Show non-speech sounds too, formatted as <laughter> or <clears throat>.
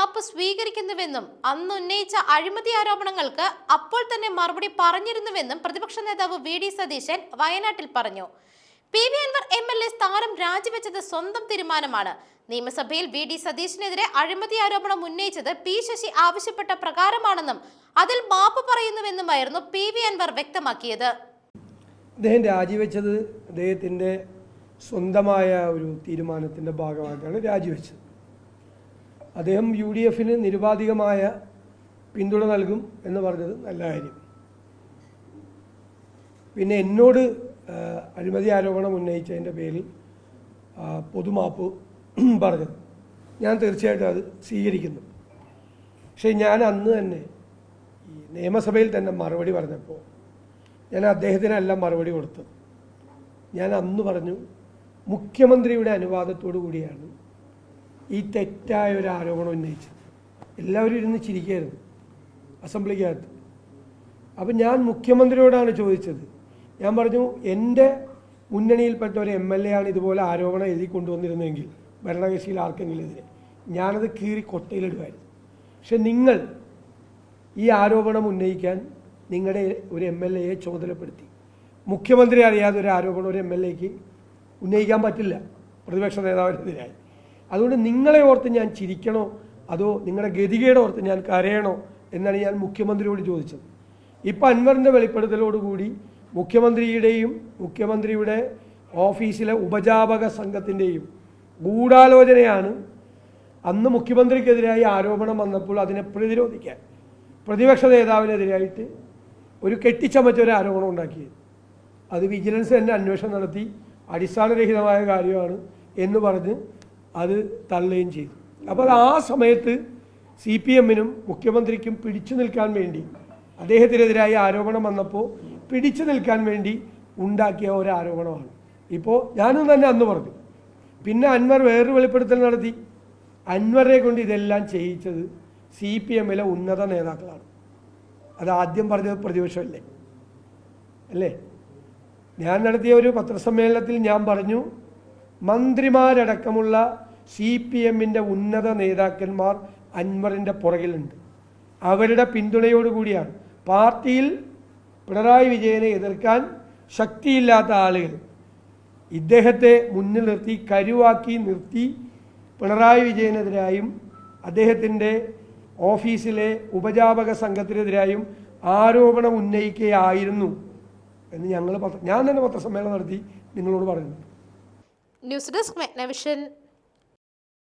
മാപ്പ് സ്വീകരിക്കുന്നുവെന്നും അന്ന് ഉന്നയിച്ച അഴിമതി ആരോപണങ്ങൾക്ക് അപ്പോൾ തന്നെ മറുപടി പറഞ്ഞിരുന്നുവെന്നും പ്രതിപക്ഷ നേതാവ് വി ഡി സതീശൻ വയനാട്ടിൽ പറഞ്ഞു. P V Anvar M L A സ്ഥാനം രാജിവെച്ചത് സ്വന്തം തീരുമാനമാണ്. നിയമസഭയിൽ വി ഡി സതീശിനെതിരെ അഴിമതി ആരോപണം ഉന്നയിച്ചത് പി ശശി ആവശ്യപ്പെട്ട പ്രകാരമാണെന്നും അതിൽ മാപ്പ് പറയുന്നുവെന്നുമായിരുന്നു പി വി അൻവർ വ്യക്തമാക്കിയത്. അദ്ദേഹം രാജിവെച്ചത് അദ്ദേഹത്തിന്റെ സ്വന്തമായ ഒരു തീരുമാനത്തിന്റെ ഭാഗമായിട്ടാണ് രാജിവെച്ചത്. അദ്ദേഹം യു ഡി എഫിന് നിരുപാധികമായ പിന്തുണ നൽകും എന്ന് പറഞ്ഞത് നല്ല കാര്യം. പിന്നെ എന്നോട് അഴിമതി ആരോപണം ഉന്നയിച്ചതിന്റെ പേരിൽ പൊതുമാപ്പ് <clears throat> പറഞ്ഞത്. ഞാൻ തീർച്ചയായിട്ടും അത് സ്വീകരിക്കുന്നു. പക്ഷേ ഞാൻ അന്ന് തന്നെ ഈ നിയമസഭയിൽ തന്നെ മറുപടി പറഞ്ഞപ്പോൾ ഞാൻ അദ്ദേഹത്തിനെല്ലാം മറുപടി കൊടുത്തു ഞാൻ അന്ന് പറഞ്ഞു മുഖ്യമന്ത്രിയുടെ അനുവാദത്തോടു കൂടിയാണ് ഈ തെറ്റായ ഒരു ആരോപണം ഉന്നയിച്ചത്. എല്ലാവരും ഇരുന്ന് ചിരിക്കായിരുന്നു അസംബ്ലിക്കകത്ത്. അപ്പം ഞാൻ മുഖ്യമന്ത്രിയോടാണ് ചോദിച്ചത്. ഞാൻ പറഞ്ഞു എന്റെ മുന്നണിയിൽപ്പെട്ട ഒരു എം എൽ എ ആണ് ഇതുപോലെ ആരോപണം എഴുതി കൊണ്ടുവന്നിരുന്നെങ്കിൽ ഭരണകക്ഷിയിൽ ആർക്കെങ്കിലും എതിരെ. ഞാനത് കീറി കൊട്ടയിലിടുമായിരുന്നു. പക്ഷെ നിങ്ങൾ ഈ ആരോപണം ഉന്നയിക്കാൻ നിങ്ങളുടെ ഒരു എം എൽ എയെ ചുമതലപ്പെടുത്തി. മുഖ്യമന്ത്രി അറിയാതെ ഒരു ആരോപണം ഒരു എം എൽ എക്ക് ഉന്നയിക്കാൻ പറ്റില്ല. പ്രതിപക്ഷ നേതാവിനെതിരായി. അതുകൊണ്ട് നിങ്ങളെ ഓർത്ത് ഞാൻ ചിരിക്കണോ? അതോ നിങ്ങളുടെ ഗതികേട് ഓർത്ത് ഞാൻ കരയണോ? എന്നാണ് ഞാൻ മുഖ്യമന്ത്രിയോട് ചോദിച്ചത്. ഇപ്പം അൻവറിന്റെ വെളിപ്പെടുത്തലോടുകൂടി മുഖ്യമന്ത്രിയുടെയും മുഖ്യമന്ത്രിയുടെ ഓഫീസിലെ ഉപജാപക സംഘത്തിന്റെയും ഗൂഢാലോചനയാണ് അന്ന് മുഖ്യമന്ത്രിക്കെതിരായി ആരോപണം വന്നപ്പോൾ അതിനെ പ്രതിരോധിക്കാൻ പ്രതിപക്ഷ നേതാവിനെതിരായിട്ട് ഒരു കെട്ടിച്ചമച്ച ഒരു ആരോപണം ഉണ്ടാക്കിയത്. അത് വിജിലൻസ് തന്നെ അന്വേഷണം നടത്തി അടിസ്ഥാനരഹിതമായ കാര്യമാണ് എന്ന് പറഞ്ഞ് അത് തള്ളുകയും ചെയ്തു. അപ്പോൾ അത് ആ സമയത്ത് സി പി എമ്മിനും മുഖ്യമന്ത്രിക്കും പിടിച്ചു നിൽക്കാൻ വേണ്ടി അദ്ദേഹത്തിനെതിരായ ആരോപണം വന്നപ്പോൾ പിടിച്ചു നിൽക്കാൻ വേണ്ടി ഉണ്ടാക്കിയ ഒരു ആരോപണമാണ് ഇപ്പോൾ ഞാനും തന്നെ അന്ന് പറഞ്ഞു പിന്നെ അൻവർ വേറൊരു വെളിപ്പെടുത്തൽ നടത്തി. അൻവറെ കൊണ്ട് ഇതെല്ലാം ചെയ്യിച്ചത് സി പി എമ്മിലെ ഉന്നത നേതാക്കളാണ്. അത് ആദ്യം പറഞ്ഞത് പ്രതിപക്ഷമല്ലേ? അല്ലേ? ഞാൻ നടത്തിയ ഒരു പത്രസമ്മേളനത്തിൽ ഞാൻ പറഞ്ഞു മന്ത്രിമാരടക്കമുള്ള സി പി എമ്മിന്റെ ഉന്നത നേതാക്കന്മാർ അൻവറിന്റെ പുറകിലുണ്ട്. അവരുടെ പിന്തുണയോടുകൂടിയാണ് പാർട്ടിയിൽ പിണറായി വിജയനെ എതിർക്കാൻ ശക്തിയില്ലാത്ത ആളുകൾ ഇദ്ദേഹത്തെ മുന്നിൽ നിർത്തി കരുവാക്കി നിർത്തി പിണറായി വിജയനെതിരായും അദ്ദേഹത്തിന്റെ ഓഫീസിലെ ഉപജാപക സംഘത്തിനെതിരായും ആരോപണം ഉന്നയിക്കുകയായിരുന്നു എന്ന് ഞങ്ങൾ ഞാൻ തന്നെ പത്രസമ്മേളനം നടത്തി നിങ്ങളോട് പറയുന്നു. News desk മെഗ്നവിഷൻ.